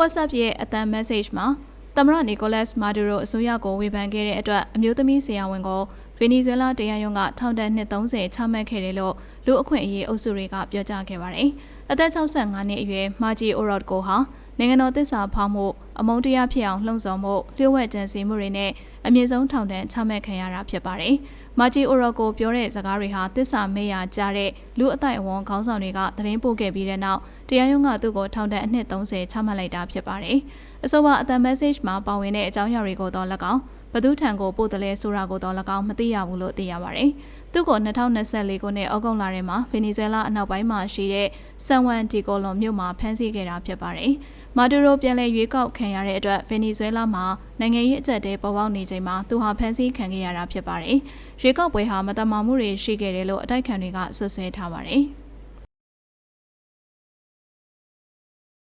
WhatsApp ရဲ့အသံ message မှာသမ္မတနီကိုလတ်မာဒူရိုအစိုးရကိုဝေဖန်ခဲ့တဲ့အတွက်အမျိုးသမီးဆရာဝန်ကိုဗင်နီဇွဲလားတရားရုံးကထောင်ဒဏ်နှစ်30ချမှတ်ခဲ့တယ်လို့လူအခွင့်အရေးအုပ်စုတွေကပြောကြားခဲ့ပါတယ်။အသက်65နှစ်အရွယ်မာဂျီအိုရော့ကိုဟာ နိုင်ငံတော်သစ္စာဖောက်မှုအမုန်းတရားဖြစ်အောင်လှုံ့ဆော်မှုလျှို့ဝှက်ကြံစည်မှုတွေနဲ့အမြင့်ဆုံးထောင်ဒဏ်ချမှတ်ခံရတာဖြစ်ပါတယ်။မာဂျီအိုရော့ကိုပြောတဲ့စကားတွေဟာသစ္စာမေ့ရကြတဲ့လူအတိုက်အဝန်ခေါင်းဆောင်တွေကသတင်းပို့ခဲ့ပြီးတဲ့နောက်တရားရုံးကသူ့ကိုထောင်ဒဏ်အနှစ်30ချမှတ်လိုက်တာဖြစ်ပါတယ်။အဆိုပါအတန် message မှာပါဝင်တဲ့အကြောင်းအရာတွေကိုတော့၎င်း ဘသူထံကိုပို့တယ်လဲဆိုတာကိုတော့၎င်းမသိရဘူးလို့သိရပါတယ်။သူ့ကို2024ခုနှစ်ဩဂုတ်လထဲမှာဗင်နီဇွဲလားအနောက်ပိုင်းမှာရှိတဲ့ဆန်ဝန်ဒီကိုလွန်မြို့မှာဖမ်းဆီးခဲ့တာဖြစ်ပါတယ်။မာဒူရိုပြန်လည်ရွေးကောက်ခံရတဲ့အတွက်ဗင်နီဇွဲလားမှာနိုင်ငံရေးအကြက်တဲပေါ်ပေါက်နေချိန်မှာသူဟာဖမ်းဆီးခံခဲ့ရတာဖြစ်ပါတယ်။ရွေးကောက်ပွဲဟာမတမာမှုတွေရှိခဲ့တယ်လို့အတိုက်ခံတွေကဆွဆွဲထားပါတယ်။